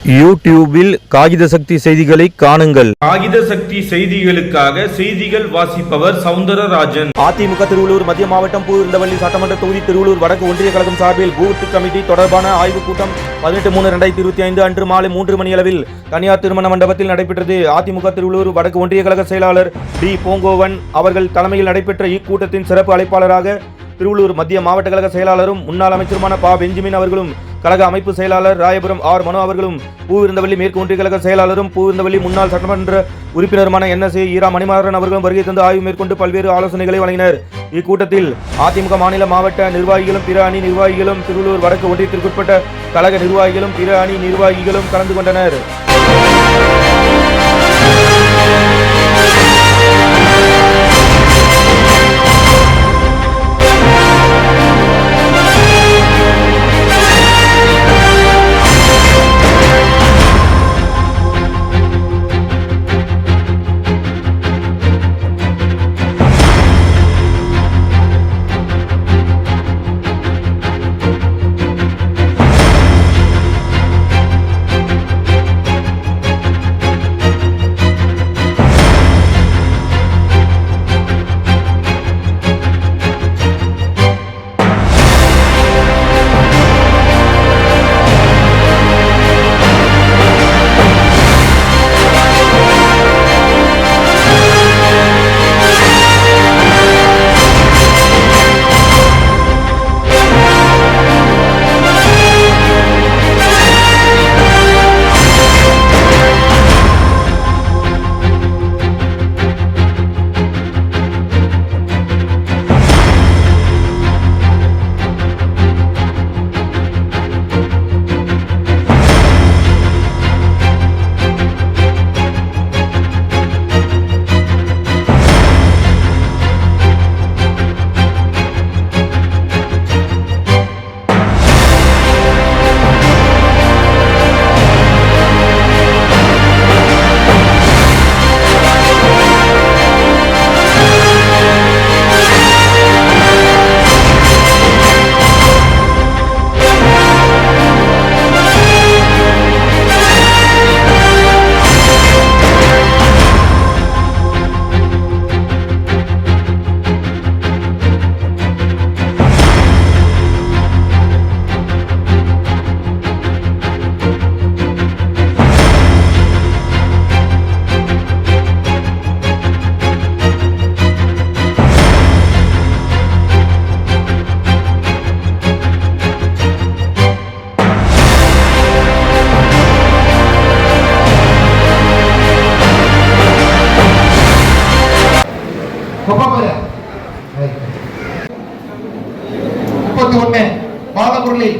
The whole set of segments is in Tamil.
யூடியூபில் காகித சக்தி செய்திகளை காணுங்கள். காகித சக்தி செய்திகளுக்காக செய்திகள் வாசிப்பவர் சவுந்தரராஜன். அதிமுக திருவள்ளூர் மத்திய மாவட்டம் பூவிருந்தவள்ளி சட்டமன்ற தொகுதி திருவள்ளூர் வடக்கு ஒன்றிய கழகம் சார்பில் பூத் கமிட்டி தொடர்பான ஆய்வுக் கூட்டம் பதினெட்டு மூணு ரெண்டாயிரத்தி இருபத்தி ஐந்து அன்று மாலை மூன்று மணி அளவில் தனியார் திருமண மண்டபத்தில் நடைபெற்றது. அதிமுக திருவள்ளூர் வடக்கு ஒன்றிய கழக செயலாளர் டி. போங்கோவன் அவர்கள் தலைமையில் நடைபெற்ற இக்கூட்டத்தின் சிறப்பு அழைப்பாளராக திருவள்ளூர் மத்திய மாவட்ட கழக செயலாளரும் முன்னாள் அமைச்சருமான பா. பெஞ்சமின் அவர்களும் கழக அமைப்பு செயலாளர் ராயபுரம் ஆர் மனோ அவர்களும் பூவிருந்தவள்ளி மேற்கு ஒன்றிய கழக செயலாளரும் பூவிருந்தவள்ளி முன்னாள் சட்டமன்ற உறுப்பினருமான என் எஸ் ஈரா மணிமாறன் அவர்களும் வருகை தந்து ஆய்வு மேற்கொண்டு பல்வேறு ஆலோசனைகளை வழங்கினர். இக்கூட்டத்தில் அதிமுக மாநில மாவட்ட நிர்வாகிகளும் பிற அணி நிர்வாகிகளும் திருவள்ளூர் வடக்கு ஒன்றியத்திற்குட்பட்ட கழக நிர்வாகிகளும் பிற அணி நிர்வாகிகளும் கலந்து கொண்டனர். பாலமுரளி.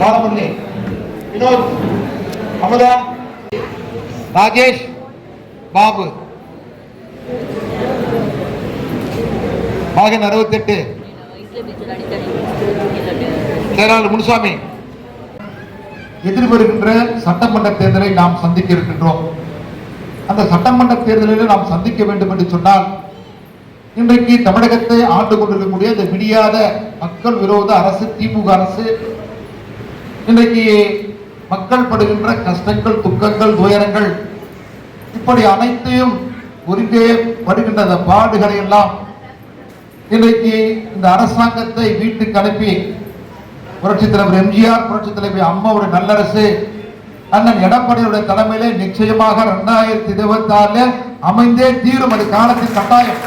பாலமுரளி. வினோத் அமுதா ராகேஷ் பாபு. மகன் அறுபத்தெட்டு. செயலாளர் முனுசாமி. எதிர்வருகின்ற சட்டமன்ற தேர்தலை நாம் சந்திக்க இருக்கின்றோம். அந்த சட்டமன்ற தேர்தலில் நாம் சந்திக்க வேண்டும் என்று சொன்னால் இன்றைக்கு தமிழகத்தை ஆண்டு கொண்டிருக்கக்கூடிய இந்த விடியாத மக்கள் விரோத அரசு திமுக அரசு இன்றைக்கு மக்கள் படுகின்ற கஷ்டங்கள் துக்கங்கள் துயரங்கள் இப்படி அனைத்தையும் ஒருங்கே படுகின்ற அந்த பாடுகளை எல்லாம் இன்றைக்கு இந்த அரசாங்கத்தை வீட்டுக்கு அனுப்பி புரட்சித் தலைவர் எம்ஜிஆர் புரட்சித் தலைவர் அம்மாவுடைய நல்லரசு அண்ணன் எடப்பாடியுடைய தலைமையிலே நிச்சயமாக இரண்டாயிரத்தி இருபத்தி ஆறுல அமைந்தே தீரும். அது காலத்தின் கட்டாயம்.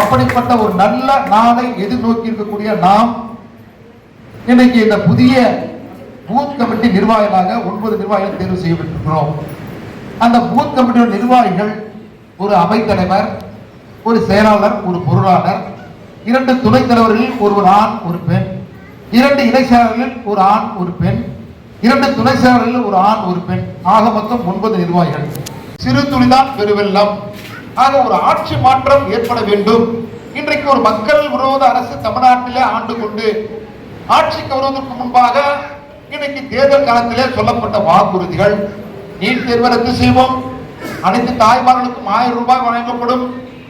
அப்படிப்பட்ட ஒரு நல்ல நாளை எதிர்நோக்கி இருக்கக்கூடிய நாம் இன்னைக்கு இந்த புதிய பூத் கமிட்டி நிர்வாகிகளாக ஒன்பது நிர்வாகிகள் தேர்வு செய்யப்பட்டிருக்கிறோம். அந்த பூத் கமிட்டியோட நிர்வாகிகள் ஒரு அவைத்தலைவர் ஒரு செயலாளர் ஒரு பொருளாளர் இரண்டு துணைத் தலைவர்களில் ஒருவர் ஆண் ஒரு பெண் இரண்டு இணை செயலாளர்களில் ஒரு ஆண் ஒரு பெண் இரண்டு துணை செயலாளர்களில் ஒரு ஆண் ஒரு பெண். ஆக மொத்தம் ஒன்பது நிர்வாகிகள். சிறு துளிதான் பெருவெல்லம் ஆக ஒரு ஆட்சி மாற்றம் ஏற்பட வேண்டும். இன்றைக்கு ஒரு மக்கள் விரோத அரசு தமிழ்நாட்டிலே ஆண்டு கொண்டு ஆட்சிக்கு வருவதற்கு முன்பாக இன்னைக்கு தேர்தல் காலத்திலே சொல்லப்பட்ட வாக்குறுதிகள் நீட் தேர்வை ரத்து செய்வோம். அனைத்து தாய்மார்களுக்கும் ஆயிரம் ரூபாய் வழங்கப்படும்.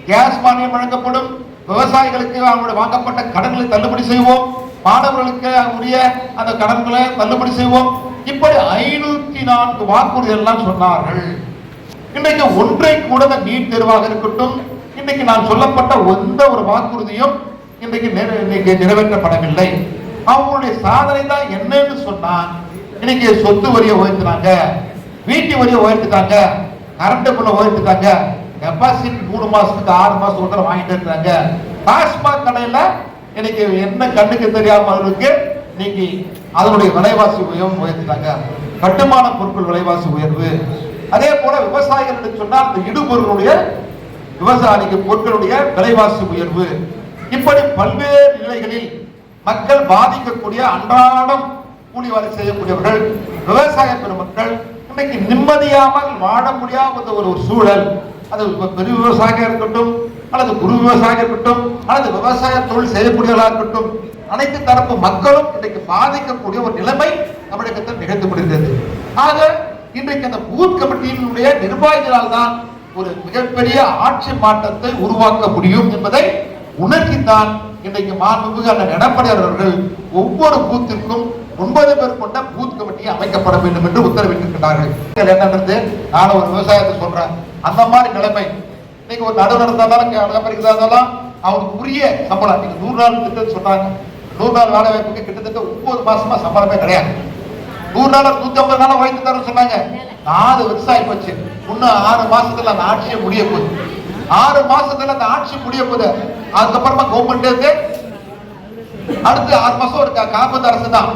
கேஸ் மானியம் வழங்கப்படும். விவசாயிகளுக்கு அவங்களுடைய வாங்கப்பட்ட கடன்களை தள்ளுபடி செய்வோம். மாணவர்களுக்கு உரிய அந்த கடன்களை தள்ளுபடி செய்வோம். இப்படி ஐநூத்தி நான்கு வாக்குறுதிகள் எல்லாம் சொன்னார்கள். இன்றைக்கு ஒன்றை கூட நீட் தேர்வாக இருக்கட்டும். இன்னைக்கு நான் சொல்லப்பட்ட எந்த ஒரு வாக்குறுதியும் இன்னைக்கு இன்னைக்கு நிறைவேற்றப்படவில்லை. அவங்களுடைய சாதனை தான் என்னன்னு சொன்னா இன்னைக்கு சொத்து வரியை உயர்த்தினாங்க வீட்டு வரியை உயர்த்திட்டாங்க கரண்ட் பில்ல உயர்த்திட்டாங்க டெபாசிட் மூணு மாசத்துக்கு ஆறு மாசம் ஒரு வாங்கிட்டு இருக்காங்க டாஸ்மாக் கடையில இன்னைக்கு என்ன கண்ணுக்கு தெரியாம இருக்கு இன்னைக்கு அதனுடைய விலைவாசி உயர்வு உயர்த்திட்டாங்க. கட்டுமான பொருட்கள் விலைவாசி உயர்வு. அதே போல விவசாயிகள் என்று சொன்னால் அந்த இடுபொருளுடைய விவசாயிக்கு பொருட்களுடைய விலைவாசி உயர்வு. இப்படி பல்வேறு நிலைகளில் மக்கள் பாதிக்கக்கூடிய அன்றாடம் கூலி வேலை செய்யக்கூடியவர்கள் விவசாய பெருமக்கள் இன்னைக்கு நிம்மதியாமல் வாழ முடியாத ஒரு ஒரு சூழல். அது பெரு பெரிய இருக்கட்டும் அல்லது குரு விவசாயியாக இருக்கட்டும் அல்லது விவசாய தொழில் செய்யக்கூடியவர்களாக இருக்கட்டும் அனைத்து தரப்பு மக்களும் இன்றைக்கு பாதிக்கக்கூடிய ஒரு நிலைமை தமிழகத்தில் நிகழ்ந்து முடிந்தது ஆக இன்றைக்கு அந்த பூத் கமிட்டியினுடைய நிர்வாகிகளால் தான் ஒரு மிகப்பெரிய ஆட்சி மாற்றத்தை உருவாக்க முடியும் என்பதை உணர்த்தித்தான் இன்றைக்கு மாண்புமிகு அந்த எடப்பாடியார் ஒவ்வொரு பூத்திற்கும் ஒன்பது பேர் கொண்ட பூத் கமிட்டி அமைக்கப்பட வேண்டும் என்று உத்தரவிட்டிருக்கிறார்கள் என்னன்றது? நானும் ஒரு விவசாயத்தை சொல்றேன். அந்த மாதிரி நிலைமை. இன்னைக்கு ஒரு நடுவு நடந்தாலும் நடைமுறைக்கு இருந்தாலும் அவனுக்கு உரிய சம்பளம். நீங்க நூறு நாள் திட்டம் சொன்னாங்க. நூறு நாள் வேலை வாய்ப்புக்கு கிட்டத்தட்ட ஒன்பது மாசமா சம்பளமே கிடையாது. நூறு நாள் நூத்தி ஐம்பது நாள் உழைத்து தரேன்னு சொன்னாங்க. நாலு வருஷம் ஆகி போச்சு இன்னும் ஆறு மாசத்துல அந்த ஆட்சியை முடிய போகுது. ஆறு மாசத்துல அந்த ஆட்சி முடிய போகுது. அதுக்கப்புறமா கவர்மெண்ட் இருந்து அடுத்து ஆறு மாசம் ஒரு கா- அரசு தான்.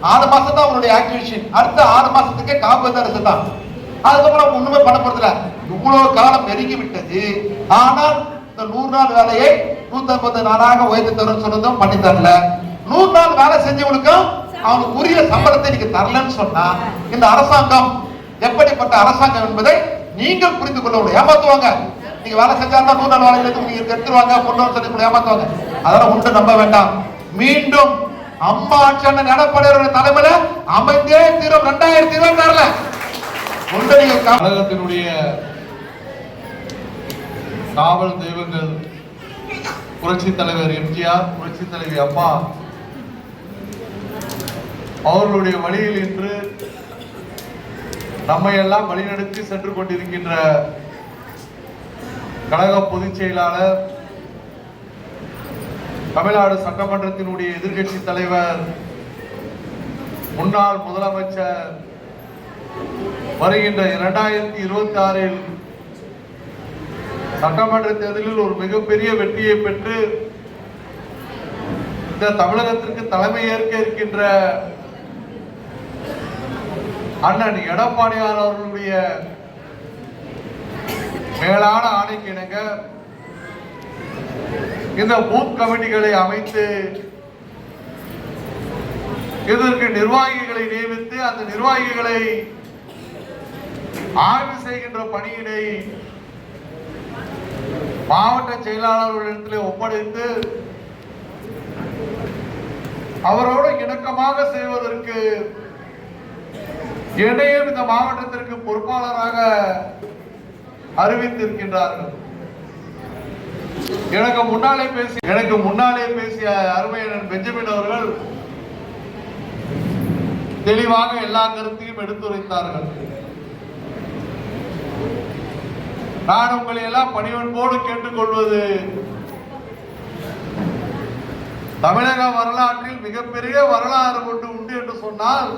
ஆறு மாசம் தான் உங்களுடைய ஆக்டிவேஷன் அடுத்த ஆறு மாசத்துக்கே காப்பீட்டு அரசு தான். அதுக்கப்புறம் ஒண்ணுமே பண்ண போறதுல இவ்வளவு காலம் நெருங்கி விட்டது. ஆனால் இந்த நூறு நாள் வேலையை நூத்தி ஐம்பது நாளாக உயர்த்தி தரும் சொன்னதும் பண்ணி தரல நூறு நாள் வேலை செஞ்சவங்களுக்கும் அவனுக்கு உரிய சம்பளத்தை நீங்க தரலன்னு சொன்னா இந்த அரசாங்கம் எப்படிப்பட்ட அரசாங்கம் என்பதை நீங்கள் புரிந்து கொள்ள முடியும் ஏமாத்துவாங்க. நீங்க வேலை செஞ்சா தான் நூறு நாள் வேலையில நீங்க எடுத்துருவாங்க கொண்டு சொல்லி ஏமாத்துவாங்க. அதெல்லாம் உண்டு நம்ப வேண்டாம். மீண்டும் அம்மா அண்ணன் எடப்பாடியோட தலைமையில அமைந்தே தீரம். ரெண்டாயிரத்தி இருபத்தி ஆறுல உண்டு நீங்க கழகத்தினுடைய காவல் தெய்வங்கள் புரட்சி தலைவர் எம்ஜிஆர் புரட்சி தலைவி அம்மா அவர்களுடைய வழியில் இன்று நம்மை எல்லாம் வழிநடத்தி சென்று கொண்டிருக்கின்ற கழக பொதுச் செயலாளர் தமிழ்நாடு சட்டமன்றத்தினுடைய எதிர்க்கட்சி தலைவர் முன்னாள் முதலமைச்சர் வருகின்ற இரண்டாயிரத்தி இருபத்தி ஆறில் சட்டமன்ற தேர்தலில் ஒரு மிகப்பெரிய வெற்றியை பெற்று இந்த தமிழகத்திற்கு தலைமை ஏற்க இருக்கின்ற அண்ணன் எடப்பாடியார் அவர்களுடைய மேலான ஆணைக்கு இணங்க இந்த பூத் கமிட்டிகளை அமைத்து இதற்கு நிர்வாகிகளை நியமித்து அந்த நிர்வாகிகளை ஆய்வு செய்கின்ற பணியினை மாவட்ட செயலாளர்களிடத்தில் ஒப்படைத்து அவரோடு இணக்கமாக செய்வதற்கு என்னையும் இந்த மாவட்டத்திற்கு பொறுப்பாளராக அறிவித்திருக்கின்றார்கள்? எனக்கு முன்னாலே பேசி எனக்கு முன்னாலே பேசிய அருமையனன் பெஞ்சமின் அவர்கள் தெளிவாக எல்லா கருத்தையும் எடுத்துரைத்தார்கள். நான் உங்களை எல்லாம் பணிவன்போடு கேட்டுக்கொள்வது தமிழக வரலாற்றில் மிகப்பெரிய வரலாறு ஒன்று உண்டு என்று சொன்னால்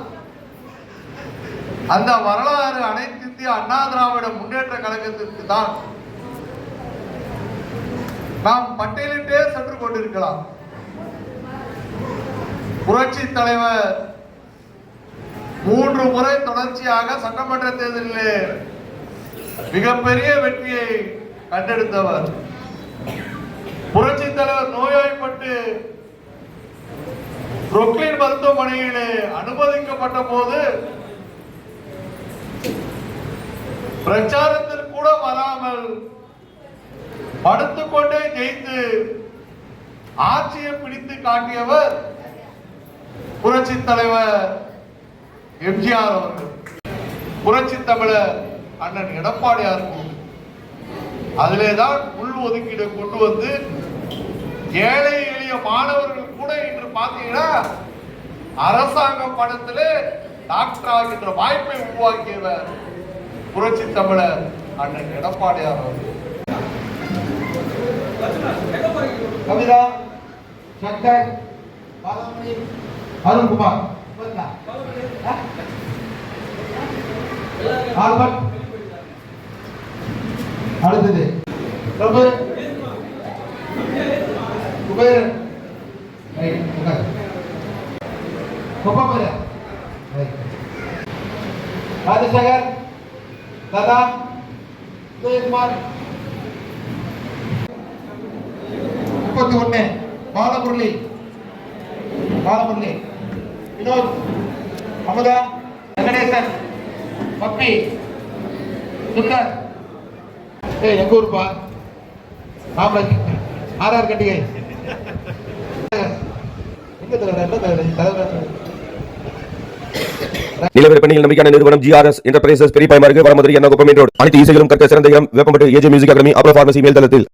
அந்த வரலாறு அனைத்து இந்திய அண்ணா திராவிட முன்னேற்ற கழகத்திற்கு தான். நாம் பட்டியலிட்டே சென்று கொண்டிருக்கலாம். புரட்சி தலைவர் மூன்று முறை தொடர்ச்சியாக சட்டமன்ற தேர்தலிலே மிகப்பெரிய வெற்றியை கண்டெடுத்தவர். புரட்சி தலைவர் நோய்வாய்ப்பட்டு புரொக்லின் மருத்துவமனையிலே அனுமதிக்கப்பட்ட போது பிரச்சாரத்தில் கூட வராமல் படுத்துக்கொண்டே ஜெயித்து ஆட்சியை பிடித்து காட்டியவர் புரட்சி தலைவர் எம்ஜிஆர் அவர்கள். புரட்சி தமிழர் அண்ணன் எடப்பாடியார் அதிலே தான் உள் ஒதுக்கீடு கொண்டு வந்து ஏழை எளிய மாணவர்கள் கூட இன்று பார்த்தீங்கன்னா அரசாங்க பணத்திலே டாக்டர் ஆகின்ற வாய்ப்பை உருவாக்கியவர். புரட்சி தமிழர் அண்ணன் எடப்பாடியார் அவர்கள். கவிதா சங்கர் பாலமணி அருண்குமார். ஆல்பர்ட். அடுத்தது. பிரபு. குபேரன். ரைட் உட்காரு. கொப்பமேரன் ரைட் ராஜசேகர் தாதா முப்பத்தி ஒண்ணு பாலமுரளி பாலமுரளி வினோத் அமுதா வெங்கடேசன் பப்பி சுந்தர் ஏய் எங்க ஊருப்பா ஆமாம் ஆர்ஆர் கண்டிகை எங்க தலைவர் என்ன தலைவர் தலைவர் நிலவரி பணியில் நம்பிக்கையான நிறுவனம் ஜிஆர்எஸ் என்டர்பிரைசஸ் பெரிய பயமாருக்கு வடமதுரை என்ன குப்பம் ரோடு அனைத்து இசைகளும் கற்க சிறந்த இடம் வேப்பம்பட்டு ஏஜே மியூசிக் அகாடமி அப்ரோ பார்மசி மேல்தளத்தில்.